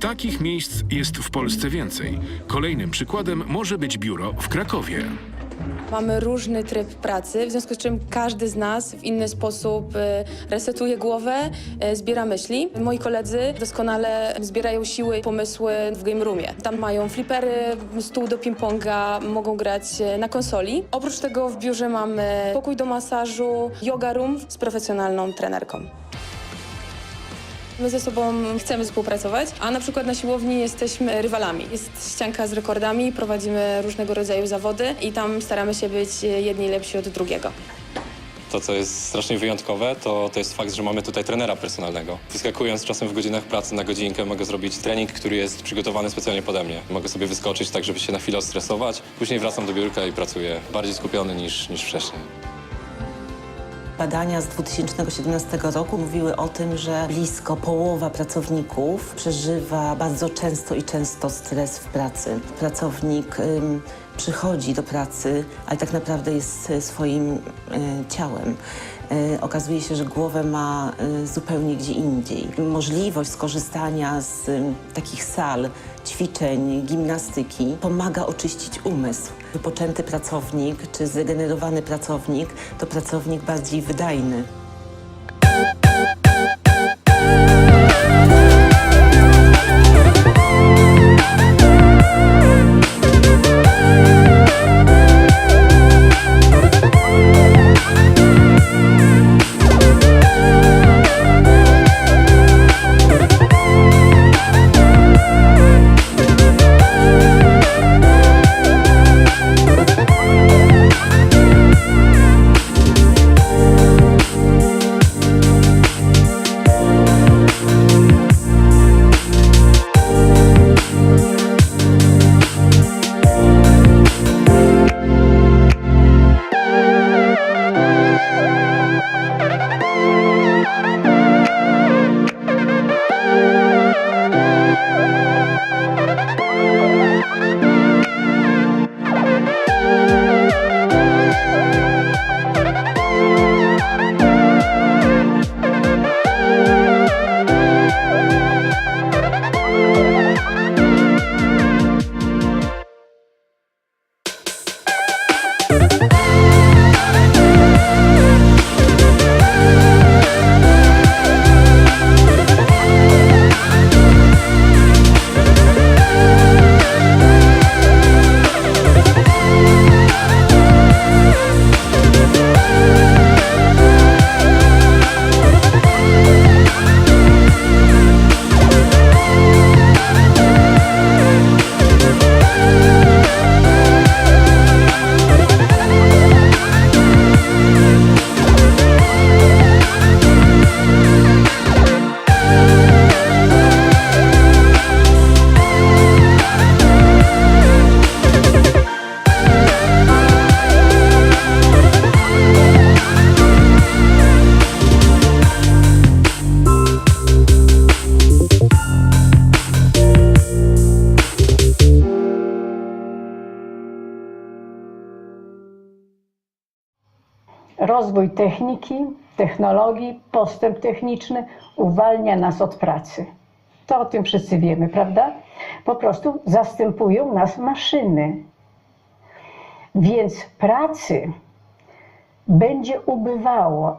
Takich miejsc jest w Polsce więcej. Kolejnym przykładem może być biuro w Krakowie. Mamy różny tryb pracy, w związku z czym każdy z nas w inny sposób e, resetuje głowę, e, zbiera myśli. Moi koledzy doskonale zbierają siły, pomysły w game roomie. Tam mają flipery, stół do ping-ponga, mogą grać e, na konsoli. Oprócz tego w biurze mamy pokój do masażu, yoga room z profesjonalną trenerką. My ze sobą chcemy współpracować, a na przykład na siłowni jesteśmy rywalami. Jest ścianka z rekordami, prowadzimy różnego rodzaju zawody i tam staramy się być jedni lepsi od drugiego. To, co jest strasznie wyjątkowe, to, to jest fakt, że mamy tutaj trenera personalnego. Wyskakując czasem w godzinach pracy na godzinkę, mogę zrobić trening, który jest przygotowany specjalnie pode mnie. Mogę sobie wyskoczyć tak, żeby się na chwilę stresować. Później wracam do biurka i pracuję bardziej skupiony niż, niż wcześniej. Badania z 2017 roku mówiły o tym, że blisko połowa pracowników przeżywa bardzo często i często stres w pracy. Pracownik przychodzi do pracy, ale tak naprawdę jest y, swoim y, ciałem. Y, okazuje się, że głowę ma zupełnie gdzie indziej. Możliwość skorzystania z takich sal, ćwiczeń, gimnastyki pomaga oczyścić umysł. Wypoczęty pracownik czy zregenerowany pracownik to pracownik bardziej wydajny. Rozwój techniki, technologii, postęp techniczny uwalnia nas od pracy. To o tym wszyscy wiemy, prawda? Po prostu zastępują nas maszyny. Więc pracy będzie ubywało.